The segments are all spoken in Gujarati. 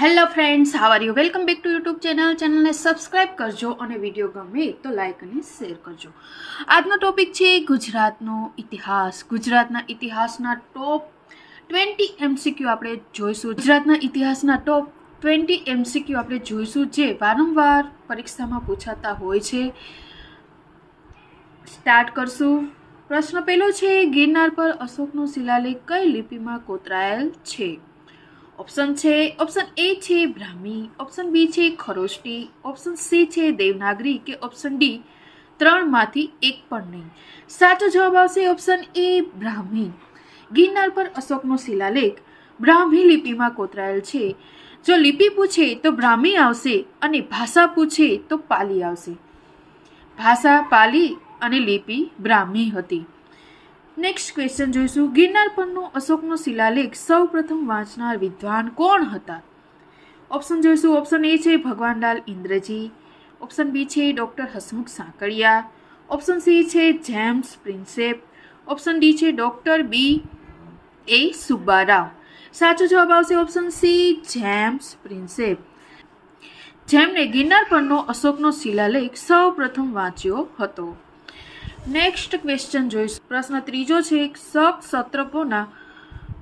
Hello friends how are you welcome back to YouTube channel ચેનલને સબસ્ક્રાઇબ કરજો અને વીડિયો ગમે તો લાઇક અને શેર કરજો. આજનો ટોપિક છે ગુજરાતનો ઇતિહાસ. ગુજરાતના ઇતિહાસના ટોપ ટ્વેન્ટી એમસીક્યુ આપણે જોઈશું. ગુજરાતના ઇતિહાસના ટોપ ટ્વેન્ટી એમસીક્યુ આપણે જોઈશું જે વારંવાર પરીક્ષામાં પૂછાતા હોય છે. સ્ટાર્ટ કરશું. પ્રશ્ન પહેલો છે, ગિરનાર પર અશોકનો શિલાલેખ કઈ લિપિમાં કોતરાયેલ છે? ઓપ્શન છે ઓપ્શન એ છે બ્રાહ્મી ઓપ્શન બી છે ખરોષ્ટી ઓપ્શન સી છે દેવનાગરી કે ઓપ્શન ડી ત્રણમાંથી એક પણ નહીં. સાચો જવાબ આવશે ઓપ્શન એ બ્રાહ્મી ગિરનાર પર અશોકનો શિલાલેખ બ્રાહ્મી લિપિમાં કોતરાયેલ છે. જો લિપિ પૂછે તો બ્રાહ્મી આવશે અને ભાષા પૂછે તો પાલી આવશે. ભાષા પાલી અને લિપિ બ્રાહ્મી હતી. નેક્સ્ટ ક્વેશ્ચન જોઈશું. ગિરનાર પરનો અશોકનો શિલાલેખ સૌ પ્રથમ વાંચનાર વિદ્વાન કોણ હતા? ઓપ્શન જોઈશું. ઓપ્શન એ છે ભગવાનલાલ ઇન્દ્રજી. ઓપ્શન બી છે doctor Hasmukh Sankalia. Option C છે જેમ્સ પ્રિન્સેપ. ઓપ્શન ડી છે ડૉક્ટર બી એ સુબ્બારાવ. સાચો જવાબ આવશે ઓપ્શન સી, જેમ્સ પ્રિન્સેપ. જેમણે ગિરનાર પરનો અશોકનો શિલાલેખ સૌ પ્રથમ વાંચ્યો હતો. નેક્સ્ટ ક્વેશ્ચન જોઈશું. પ્રશ્ન ત્રીજો છે, શક સત્રપોના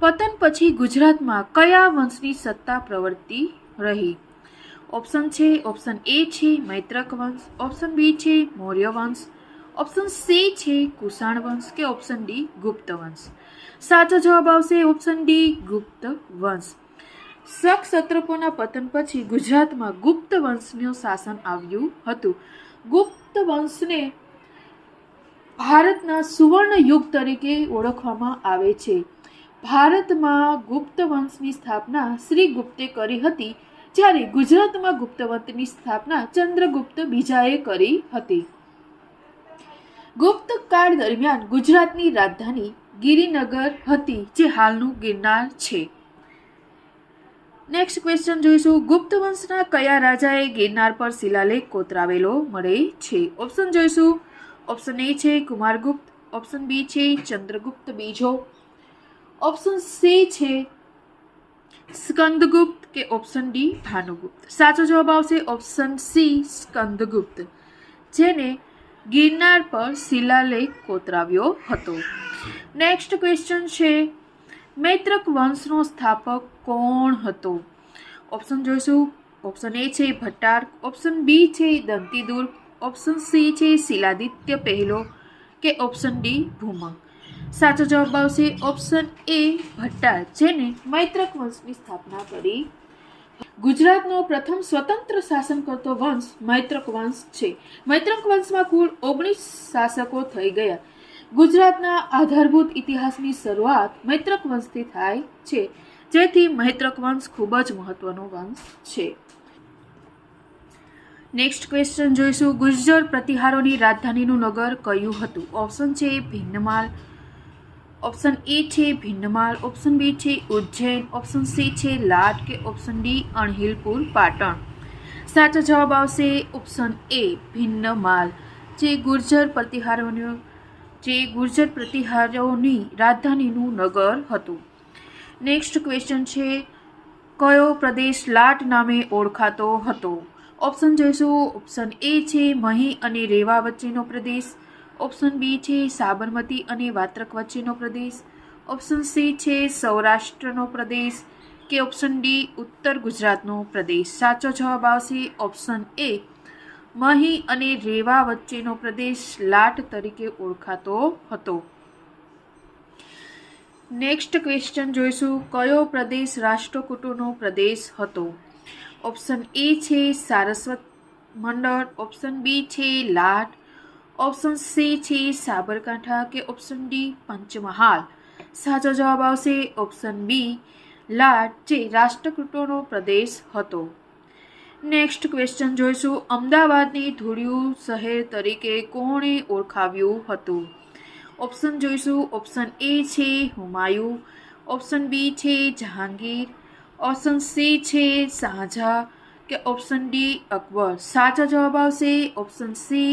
પતન પછી ગુજરાતમાં કયા વંશની સત્તા પ્રવર્તી રહી? ઓપ્શન છે ઓપ્શન એ છે, મૈત્રક વંશ. ઓપ્શન બી છે, મૌર્ય વંશ. ઓપ્શન સી છે, કુષાણ વંશ કે ઓપ્શન ડી ગુપ્ત વંશ. સાચો જવાબ આવશે ઓપ્શન ડી ગુપ્ત વંશ. શક સત્રપોના પતન પછી ગુજરાતમાં ગુપ્ત વંશનું શાસન આવ્યું હતું. ગુપ્ત વંશને ભારતના સુવર્ણ યુગ તરીકે ઓળખવામાં આવે છે. ભારતમાં ગુપ્ત વંશની સ્થાપના શ્રી ગુપ્તે કરી હતી, જ્યારે ગુજરાતમાં ગુપ્ત વંશની સ્થાપના ચંદ્રગુપ્ત બીજાએ કરી હતી. ગુપ્ત કાળ દરમિયાન ગુજરાતની રાજધાની ગિરિનગર હતી, જે હાલનું ગિરનાર છે. નેક્સ્ટ ક્વેશ્ચન જોઈશું. ગુપ્ત વંશના કયા રાજાએ ગિરનાર પર શિલાલેખ કોતરાવેલો? મળે છે. ઓપ્શન જોઈશું. ઓપ્શન એ છે કુમારગુપ્ત. ઓપ્શન બી છે ચંદ્રગુપ્ત બીજો. ઓપ્શન સી છે સ્કંદગુપ્ત કે ઓપ્શન ડી ભાનુગુપ્ત. સાચો જવાબ આવશે ઓપ્શન સી સ્કંદગુપ્ત. જેને ગિરનાર પર શિલાલેખ કોતરાવ્યો હતો. નેક્સ્ટ ક્વેશ્ચન છે, મૈત્રક વંશનો સ્થાપક કોણ હતો? ઓપ્શન જોઈશું. ઓપ્શન એ છે ભટ્ટાર્ક. ઓપ્શન બી છે દંતીદુર્ગ. ઓપ્શન સી છે શિલાદિત્ય પહેલો કે ઓપ્શન ડી ભૂમક સાચો જવાબ આવશે ઓપ્શન એ ભટ્ટાર જેને મૈત્રક વંશની સ્થાપના કરી. ગુજરાતનો પ્રથમ સ્વતંત્ર શાસન કરતો વંશ મૈત્રક વંશ છે. મૈત્રક વંશમાં કુલ ઓગણીસ શાસકો થઈ ગયા. ગુજરાતના આધારભૂત ઇતિહાસની શરૂઆત મૈત્રક વંશથી થાય છે. જેથી મૈત્રક વંશ ખૂબ જ મહત્વનો વંશ છે. નેક્સ્ટ ક્વેશ્ચન જોઈશું. ગુર્જર પ્રતિહારોની રાજધાનીનું નગર કયું હતું? ઓપ્શન છે ભિન્નમાલ ઓપ્શન એ છે ભિન્નમાલ ઓપ્શન બી છે ઉજ્જૈન. ઓપ્શન સી છે લાટ કે ઓપ્શન ડી અણહિલપુર, પાટણ? સાચો જવાબ આવશે ઓપ્શન એ ભિન્નમાલ જે ગુર્જર પ્રતિહારોનું, જે ગુર્જર પ્રતિહારોની રાજધાનીનું નગર હતું. નેક્સ્ટ ક્વેશ્ચન છે, કયો પ્રદેશ લાટ નામે ઓળખાતો હતો? ઓપ્શન જોઈશું. ઓપ્શન એ છે મહી અને રેવા વચ્ચેનો પ્રદેશ. ઓપ્શન બી છે સાબરમતી અને વાત્રક વચ્ચેનો પ્રદેશ. ઓપ્શન સી છે સૌરાષ્ટ્રનો પ્રદેશ કે ઓપ્શન ડી ઉત્તર ગુજરાતનો પ્રદેશ. સાચો જવાબ આવશે ઓપ્શન એ મહી અને રેવા વચ્ચેનો પ્રદેશ લાટ તરીકે ઓળખાતો હતો. નેક્સ્ટ ક્વેશ્ચન જોઈશું. કયો પ્રદેશ રાષ્ટ્રકૂટોનો પ્રદેશ હતો? ઓપ્શન એ છે સારસ્વત મંડળ, ઓપ્શન બી છે લાટ, ઓપ્શન સી છે સાબરકાંઠા કે ઓપ્શન ડી પંચમહાલ. સાચો જવાબ આવશે ઓપ્શન બી લાટ, જે રાષ્ટ્રકૂટોનો પ્રદેશ હતો. નેક્સ્ટ ક્વેશ્ચન જોઈશું. અમદાવાદને ધૂળિયું શહેર તરીકે કોણે ઓળખાવ્યું હતું? ઓપ્શન જોઈશું. ઓપ્શન એ છે હુમાયુ. ઓપ્શન બી છે જહાંગીર. ઓપ્શન સી છે શાહજહાં કે ઓપ્શન ડી અકબર સાચો જવાબ આવશે ઓપ્શન સી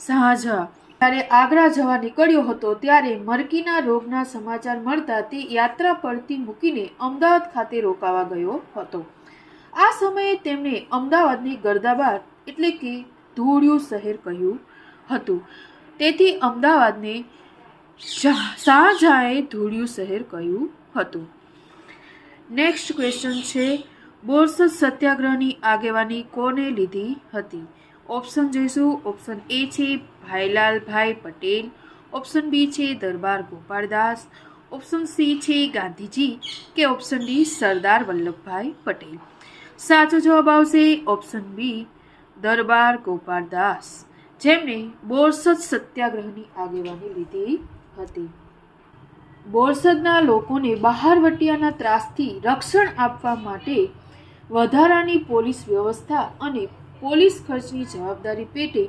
શાહજહા જ્યારે આગ્રા જવા નીકળ્યો હતો ત્યારે મરકીના રોગના સમાચાર મળતા તે યાત્રા પરથી મૂકીને અમદાવાદ ખાતે રોકાવા ગયો હતો. આ સમયે તેમણે અમદાવાદની ગરદાબાદ એટલે કે ધૂળિયું શહેર કહ્યું હતું. તેથી અમદાવાદને શાહજહાએ ધૂળિયું શહેર કહ્યું હતું. નેક્સ્ટ ક્વેશ્ચન છે બોરસદ સત્યાગ્રહની આગેવાની કોને લીધી હતી? ઓપ્શન જોઈશું. ઓપ્શન એ છે, ભાઈલાલભાઈ પટેલ. ઓપ્શન બી છે, દરબાર ગોપાળદાસ. ઓપ્શન સી છે, ગાંધીજી કે ઓપ્શન ડી સરદાર વલ્લભભાઈ પટેલ? સાચો જવાબ આવશે ઓપ્શન બી દરબાર ગોપાળદાસ. જેમણે બોરસદ સત્યાગ્રહની આગેવાની લીધી હતી. બોરસદના લોકોને બહારવટિયાના ત્રાસથી રક્ષણ આપવા માટે વધારાની પોલીસ વ્યવસ્થા અને પોલીસ ખર્ચની જવાબદારી પેટે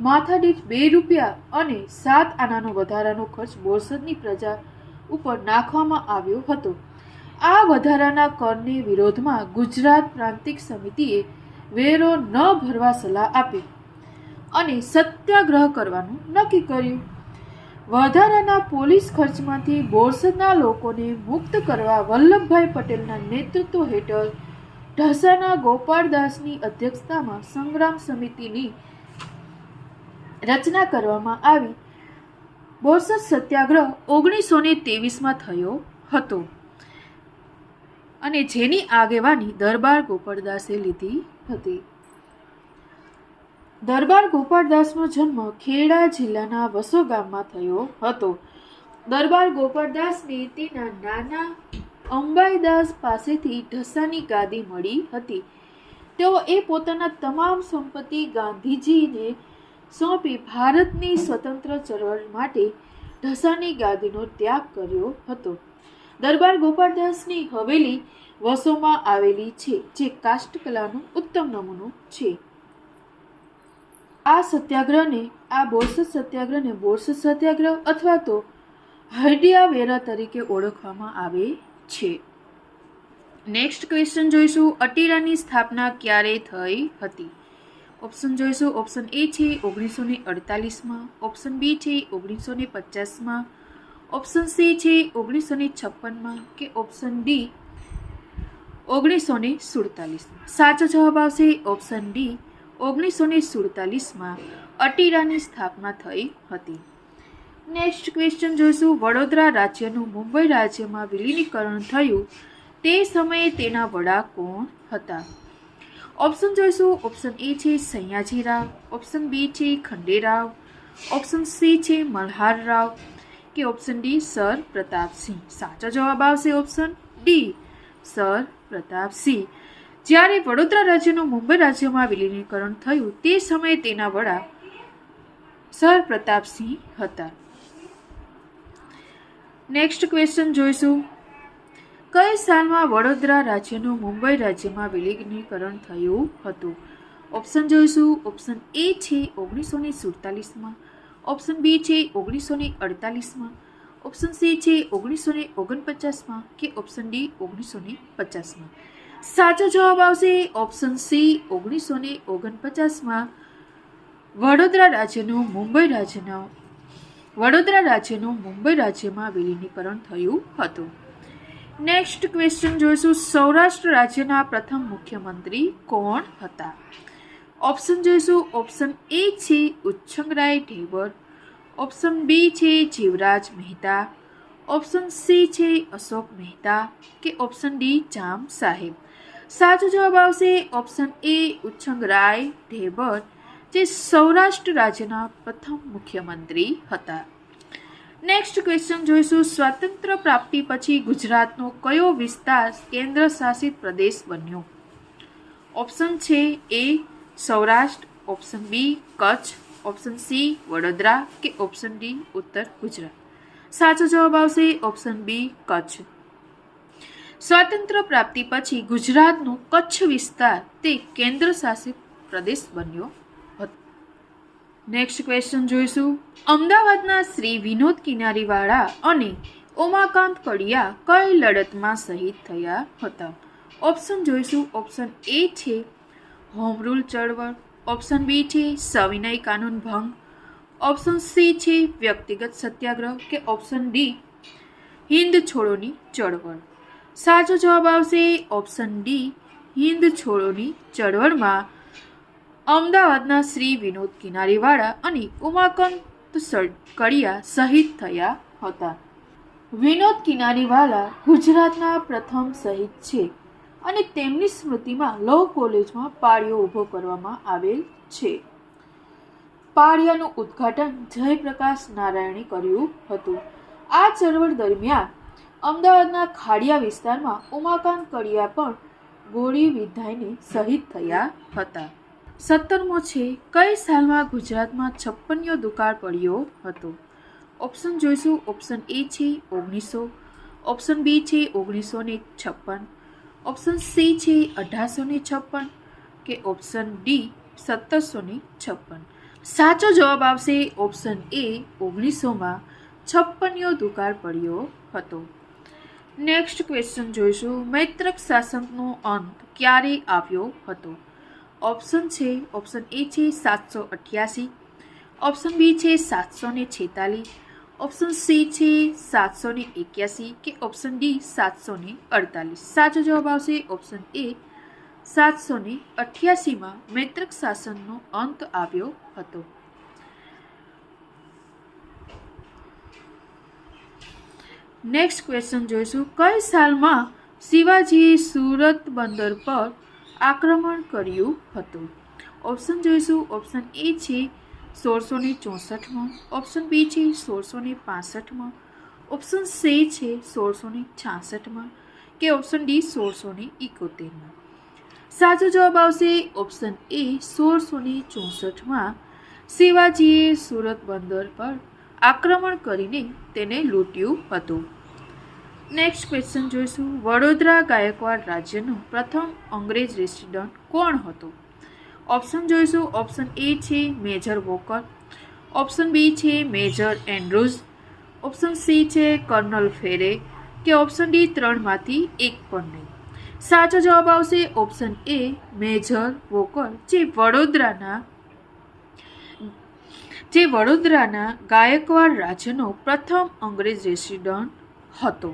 માથાદીઠ બે રૂપિયા અને સાત આનાનો વધારાનો ખર્ચ બોરસદની પ્રજા ઉપર નાખવામાં આવ્યો હતો. આ વધારાના કરને વિરોધમાં ગુજરાત પ્રાંતિક સમિતિએ વેરો ન ભરવા સલાહ આપી અને સત્યાગ્રહ કરવાનું નક્કી કર્યું. વધારાના પોલીસ ખર્ચમાંથી બોરસદના લોકોને મુક્ત કરવા વલ્લભભાઈ પટેલના નેતૃત્વ હેઠળ ઢસાના ગોપાળદાસની અધ્યક્ષતામાં સંગ્રામ સમિતિની રચના કરવામાં આવી. બોરસદ સત્યાગ્રહ ઓગણીસો ને ત્રેવીસમાં થયો હતો અને જેની આગેવાની દરબાર ગોપાળદાસે લીધી હતી. દરબાર ગોપાળદાસનો જન્મ ખેડા જિલ્લાના વસો ગામમાં થયો હતો. દરબાર ગોપાળદાસને તેના નાના અંબાઈદાસ પાસેથી ઢસાની ગાદી મળી હતી. તેઓ એ પોતાના તમામ સંપત્તિ ગાંધીજીને સોંપી ભારતની સ્વતંત્ર ચળવળ માટે ઢસાની ગાદીનો ત્યાગ કર્યો હતો. દરબાર ગોપાળદાસની હવેલી વસોમાં આવેલી છે, જે કાષ્ટકલાનું ઉત્તમ નમૂનો છે. આ સત્યાગ્રહને, આ બોર્સ સત્યાગ્રહને બોર્સ સત્યાગ્રહ અથવા તો હડિયા વેરા તરીકે ઓળખવામાં આવે છે. નેક્સ્ટ ક્વેશ્ચન જોઈશું, અટીરાની સ્થાપના ક્યારે થઈ હતી? ઓપ્શન જોઈશું ઓપ્શન એ છે ઓગણીસો ને અડતાલીસમાં. ઓપ્શન બી છે ઓગણીસો ને પચાસમાં. ઓપ્શન સી છે ઓગણીસો ને છપ્પનમાં. કે ઓપ્શન ડી ઓગણીસો ને સુડતાલીસમાં. સાચો જવાબ આવશે ઓપ્શન ડી ઓગણીસો ને સુડતાલીસમાં અટીરાની સ્થાપના થઈ હતી. નેક્સ્ટ ક્વેશ્ચન જોઈશું. વડોદરા રાજ્યનું મુંબઈ રાજ્યમાં વિલીનીકરણ થયું. તે સમયે તેના વડા કોણ હતા? ઓપ્શન જોઈશું. ઓપ્શન એ છે સૈયાજીરાવ ઓપ્શન બી છે ખંડેરાવ. ઓપ્શન સી છે મલ્હારરાવ કે ઓપ્શન ડી સર પ્રતાપસિંહ? સાચો જવાબ આવશે ઓપ્શન ડી સર પ્રતાપસિંહ. જ્યારે વડોદરા રાજ્યનું મુંબઈ રાજ્યમાં વિલીનીકરણ થયું તે સમયે તેના વડા સર પ્રતાપસિંહ હતા. નેક્સ્ટ ક્વેશ્ચન જોઈશું. કઈ સાલમાં વડોદરા રાજ્યનું મુંબઈ રાજ્યમાં વિલીનીકરણ થયું હતું? ઓપ્શન જોઈશું. ઓપ્શન એ છે ઓગણીસો ને સુડતાલીસમાં. ઓપ્શન બી છે ઓગણીસો ને અડતાલીસમાં. ઓપ્શન સી છે ઓગણીસો ને ઓગણપચાસમાં કે ઓપ્શન ડી ઓગણીસો ને પચાસમાં? સાચો જવાબ આવશે ઓપ્શન સી, ઓગણીસો ને ઓગણપચાસમાં. વડોદરા રાજ્યનું મુંબઈ રાજ્યના વડોદરા રાજ્યનું મુંબઈ રાજ્યમાં વિલીનીકરણ થયું હતું. નેક્સ્ટ ક્વેશ્ચન જોઈશું. સૌરાષ્ટ્ર રાજ્યના પ્રથમ મુખ્યમંત્રી કોણ હતા? ઓપ્શન જોઈશું. ઓપ્શન એ છે ઉચ્છંગરાય ઢેબર. ઓપ્શન બી છે જીવરાજ મહેતા. ઓપ્શન સી છે અશોક મહેતા કે ઓપ્શન ડી જામ સાહેબ? સાચો જવાબ આવશે ઓપ્શન એ ઉચ્છંગરાય ઢેબર, જે સૌરાષ્ટ્ર રાજ્યના પ્રથમ મુખ્યમંત્રી હતા. નેક્સ્ટ ક્વેશ્ચન જોઈશું. સ્વાતંત્ર્ય પ્રાપ્તિ પછી ગુજરાતનો કયો વિસ્તાર કેન્દ્ર શાસિત પ્રદેશ બન્યો? ઓપ્શન છે A Saurashtra, option B Kutch, option C Vadodara કે ઓપ્શન ડી ઉત્તર ગુજરાત. સાચો જવાબ આવશે ઓપ્શન બી કચ્છ. સ્વાતંત્ર્ય પ્રાપ્તિ પછી ગુજરાતનો કચ્છ વિસ્તાર તે કેન્દ્ર શાસિત પ્રદેશ બન્યો હતો. નેક્સ્ટ ક્વેશ્ચન જોઈશું. અમદાવાદના શ્રી વિનોદ કિનારીવાળા અને ઉમાકાંત કડિયા કઈ લડતમાં શહીદ થયા હતા? ઓપ્શન જોઈશું. ઓપ્શન એ છે, હોમ રૂલ ચળવળ. ઓપ્શન બી છે, સવિનય કાનૂન ભંગ. ઓપ્શન સી છે, વ્યક્તિગત સત્યાગ્રહ. કે ઓપ્શન ડી હિન્દ છોડોની ચળવળ. સાચો જવાબ આવશે ઓપ્શન ડી, હિન્દ છોડોની ચળવળમાં. અમદાવાદના શ્રી વિનોદ કિનારીવાળા અને ઉમાકાંત કડિયા શહીદ થયા હતા. વિનોદ કિનારીવાલા ગુજરાતના પ્રથમ શહીદ છે અને તેમની સ્મૃતિમાં લો કોલેજમાં પાળીઓ ઊભો કરવામાં આવેલ છે. પાળિયાનું ઉદ્ઘાટન જયપ્રકાશ નારાયણે કર્યું હતું. આ ચળવળ દરમિયાન અમદાવાદના ખાડિયા વિસ્તારમાં ઉમાકાંત કડિયા પણ ગોળી વિધાઈને શહીદ થયા હતા. સત્તરમો છે, કઈ સાલમાં ગુજરાતમાં છપ્પનિયો દુકાળ પડ્યો હતો? ઓપ્શન જોઈશું. ઓપ્શન એ છે, ઓગણીસો. ઓપ્શન બી છે, ઓગણીસો ને છપ્પન. ઓપ્શન સી છે, અઢારસો ને છપ્પન કે ઓપ્શન ડી, સત્તરસો ને છપ્પન. સાચો જવાબ આવશે ઓપ્શન એ, ઓગણીસોમાં છપ્પનિયો દુકાળ પડ્યો હતો. નેક્સ્ટ ક્વેશ્ચન જોઈશું. મૈત્રક શાસનનો અંત ક્યારે આવ્યો હતો? ઓપ્શન છે ઓપ્શન એ છે, સાતસો અઠ્યાસી. ઓપ્શન બી છે, સાતસો ને છેતાલીસ. ઓપ્શન સી છે, સાતસો ને એક્યાસી કે ઓપ્શન ડી સાતસો ને અડતાલીસ. સાચો જવાબ આવશે ઓપ્શન એ સાતસો ને અઠ્યાસીમાં મૈત્રક શાસનનો અંત આવ્યો હતો. નેક્સ્ટ ક્વેશ્ચન જોઈશું. કઈ સાલમાં શિવાજીએ સુરત બંદર પર આક્રમણ કર્યું હતું? ઓપ્શન જોઈશું. ઓપ્શન એ છે સોળસો ને ચોસઠમાં. ઓપ્શન બી છે સોળસો ને પાસઠમાં. ઓપ્શન સી છે સોળસો ને છાસઠમાં. કે ઓપ્શન ડી સોળસો ને એકોતેરમાં. સાચો જવાબ આવશે ઓપ્શન એ સોળસો ને ચોસઠમાં. શિવાજીએ સુરત બંદર પર આક્રમણ કરીને તેને લૂંટ્યું હતું. નેક્સ્ટ ક્વેશ્ચન જોઈશું. વડોદરા ગાયકવાડ રાજ્યનો પ્રથમ અંગ્રેજ રેસિડન્ટ કોણ હતો? ઓપ્શન જોઈશું. ઓપ્શન એ છે મેજર વોકર. ઓપ્શન બી છે મેજર એન્ડ્રુઝ. ઓપ્શન સી છે કર્નલ ફેરે કે ઓપ્શન ડી ત્રણમાંથી એક પણ નહીં. સાચો જવાબ આવશે ઓપ્શન એ મેજર વોકર જે વડોદરાના જે વડોદરાના ગાયકવાડ રાજ્યનો પ્રથમ અંગ્રેજ રેસિડન્ટ હતો.